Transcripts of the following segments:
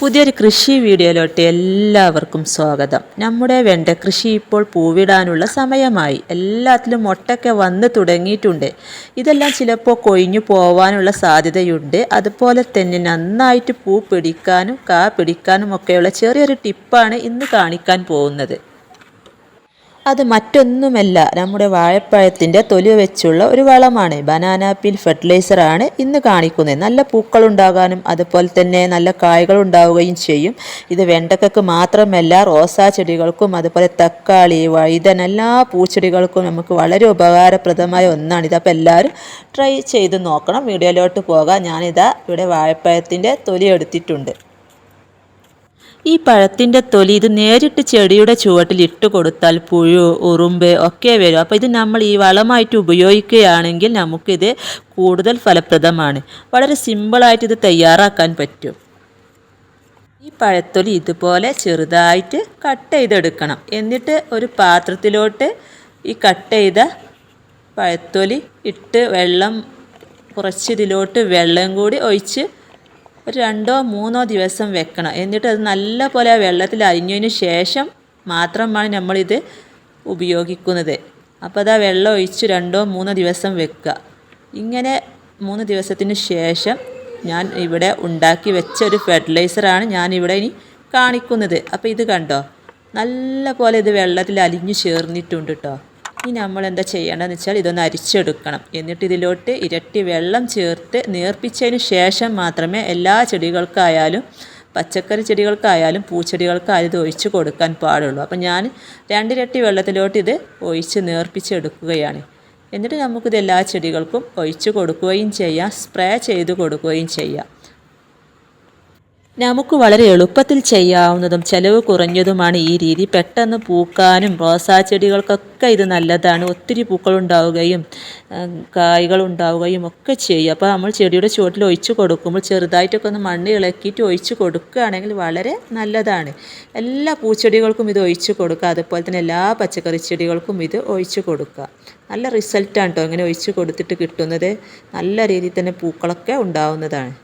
പുതിയൊരു കൃഷി വീഡിയോയിലോട്ട് എല്ലാവർക്കും സ്വാഗതം. നമ്മുടെ വെണ്ട കൃഷി ഇപ്പോൾ പൂവിടാനുള്ള സമയമായി. എല്ലാത്തിലും മൊട്ടൊക്കെ വന്ന് തുടങ്ങിയിട്ടുണ്ട്. ഇതെല്ലാം ചിലപ്പോൾ കൊഴിഞ്ഞു പോവാനുള്ള സാധ്യതയുണ്ട്. അതുപോലെ തന്നെ നന്നായിട്ട് പൂ പിടിക്കാനും കാ പിടിക്കാനും ഒക്കെയുള്ള ചെറിയൊരു ടിപ്പാണ് ഇന്ന് കാണിക്കാൻ പോകുന്നത്. അത് മറ്റൊന്നുമല്ല. നമ്മുടെ വാഴപ്പഴത്തിന്റെ തൊലി വെച്ചുള്ള ഒരു വളമാണ്. ബനാന പീൽ ഫെർട്ടിലൈസറാണ് ഇന്ന് കാണിക്കുന്നത്. നല്ല പൂക്കൾ ഉണ്ടാകാനും അതുപോലെ തന്നെ നല്ല കായകൾ ഉണ്ടാവുകയും ചെയ്യും. ഇത് വെണ്ടക്കക്ക് മാത്രമല്ല റോസാ ചെടികൾക്കും അതുപോലെ തക്കാളി വൈദൻ എല്ലാ പൂച്ചെടികൾക്കും നമുക്ക് വളരെ ഉപകാരപ്രദമായ ഒന്നാണ്. ഇത് അപ്പോൾ എല്ലാവരും ട്രൈ ചെയ്ത് നോക്കണം. വീഡിയോയിലോട്ട് പോകാം. ഞാനിതാ ഇവിടെ വാഴപ്പഴത്തിന്റെ തൊലി എടുത്തിട്ടുണ്ട്. ഈ പഴത്തിന്റെ തൊലി ഇത് നേരിട്ട് ചെടിയുടെ ചുവട്ടിൽ ഇട്ട് കൊടുത്താൽ പുഴു ഉറുമ്പ് ഒക്കെ വരും. അപ്പോൾ ഇത് നമ്മൾ ഈ വളമായിട്ട് ഉപയോഗിക്കുകയാണെങ്കിൽ നമുക്കിത് കൂടുതൽ ഫലപ്രദമാണ്. വളരെ സിമ്പിളായിട്ട് ഇത് തയ്യാറാക്കാൻ പറ്റും. ഈ പഴത്തൊലി ഇതുപോലെ ചെറുതായിട്ട് കട്ട് ചെയ്തെടുക്കണം. എന്നിട്ട് ഒരു പാത്രത്തിലോട്ട് ഈ കട്ട് ചെയ്ത പഴത്തൊലി ഇട്ട് വെള്ളം കുറച്ച് ഇതിലോട്ട് വെള്ളം കൂടി ഒഴിച്ച് ഒരു രണ്ടോ മൂന്നോ ദിവസം വെക്കണം. എന്നിട്ട് അത് നല്ല പോലെ വെള്ളത്തിൽ അരിഞ്ഞതിന് ശേഷം മാത്രമാണ് നമ്മളിത് ഉപയോഗിക്കുന്നത്. അപ്പോൾ അത് വെള്ളം ഒഴിച്ച് രണ്ടോ മൂന്നോ ദിവസം വെക്കുക. ഇങ്ങനെ മൂന്ന് ദിവസത്തിന് ശേഷം ഞാൻ ഇവിടെ ഉണ്ടാക്കി വെച്ച ഒരു ഫെർട്ടിലൈസറാണ് ഞാൻ ഇവിടെ ഇനി കാണിക്കുന്നത്. അപ്പോൾ ഇത് കണ്ടോ? നല്ല പോലെ ഇത് വെള്ളത്തിൽ അലിഞ്ഞു ചേർന്നിട്ടുണ്ട് കേട്ടോ ഇനി നമ്മൾ എന്താ ചെയ്യേണ്ടതെന്ന് വെച്ചാൽ ഇതൊന്ന് അരിച്ചെടുക്കണം. എന്നിട്ട് ഇതിലോട്ട് ഇരട്ടി വെള്ളം ചേർത്ത് നേർപ്പിച്ചതിന് ശേഷം മാത്രമേ എല്ലാ ചെടികൾക്കായാലും പച്ചക്കറി ചെടികൾക്കായാലും പൂച്ചെടികൾക്കായാലും ഇത് ഒഴിച്ച് കൊടുക്കാൻ പാടുള്ളൂ. അപ്പം ഞാൻ രണ്ടിരട്ടി വെള്ളത്തിലോട്ട് ഇത് ഒഴിച്ച് നേർപ്പിച്ചെടുക്കുകയാണ്. എന്നിട്ട് നമുക്കിത് എല്ലാ ചെടികൾക്കും ഒഴിച്ച് കൊടുക്കുകയും ചെയ്യാം സ്പ്രേ ചെയ്ത് കൊടുക്കുകയും ചെയ്യാം. നമുക്ക് വളരെ എളുപ്പത്തിൽ ചെയ്യാവുന്നതും ചെലവ് കുറഞ്ഞതുമാണ് ഈ രീതി. പെട്ടെന്ന് പൂക്കാനും റോസാ ചെടികൾക്കൊക്കെ ഇത് നല്ലതാണ്. ഒത്തിരി പൂക്കൾ ഉണ്ടാവുകയും കായ്കൾ ഉണ്ടാവുകയും ഒക്കെ ചെയ്യും. അപ്പോൾ നമ്മൾ ചെടിയുടെ ചുവട്ടിൽ ഒഴിച്ചു കൊടുക്കുമ്പോൾ ചെറുതായിട്ടൊക്കെ ഒന്ന് മണ്ണ് ഇളക്കിയിട്ട് ഒഴിച്ചു കൊടുക്കുകയാണെങ്കിൽ വളരെ നല്ലതാണ്. എല്ലാ പൂച്ചെടികൾക്കും ഇത് ഒഴിച്ചു കൊടുക്കുക. അതുപോലെ തന്നെ എല്ലാ പച്ചക്കറി ചെടികൾക്കും ഇത് ഒഴിച്ചു കൊടുക്കുക. നല്ല റിസൾട്ടാണ് കേട്ടോ ഇങ്ങനെ ഒഴിച്ചു കൊടുത്തിട്ട് കിട്ടുന്നത്. നല്ല രീതിയിൽ തന്നെ പൂക്കളൊക്കെ ഉണ്ടാവുന്നതാണ്.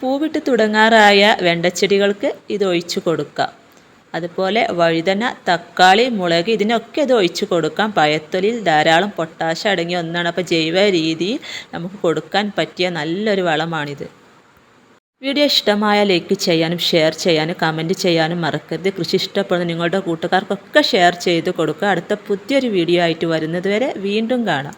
പൂവിട്ട് തുടങ്ങാറായ വെണ്ടച്ചെടികൾക്ക് ഇത് ഒഴിച്ചു കൊടുക്കാം. അതുപോലെ വഴുതന തക്കാളി മുളക് ഇതിനൊക്കെ ഇത് ഒഴിച്ചു കൊടുക്കാം. പഴത്തൊലിയിൽ ധാരാളം പൊട്ടാശ അടങ്ങിയ ഒന്നാണ്. അപ്പോൾ ജൈവ രീതിയിൽ നമുക്ക് കൊടുക്കാൻ പറ്റിയ നല്ലൊരു വളമാണിത്. വീഡിയോ ഇഷ്ടമായ ലൈക്ക് ചെയ്യാനും ഷെയർ ചെയ്യാനും കമന്റ് ചെയ്യാനും മറക്കരുത്. കൃഷി ഇഷ്ടപ്പെടുന്ന നിങ്ങളുടെ കൂട്ടുകാർക്കൊക്കെ ഷെയർ ചെയ്ത് കൊടുക്കുക. അടുത്ത പുതിയൊരു വീഡിയോ ആയിട്ട് വരുന്നത് വരെ വീണ്ടും കാണാം.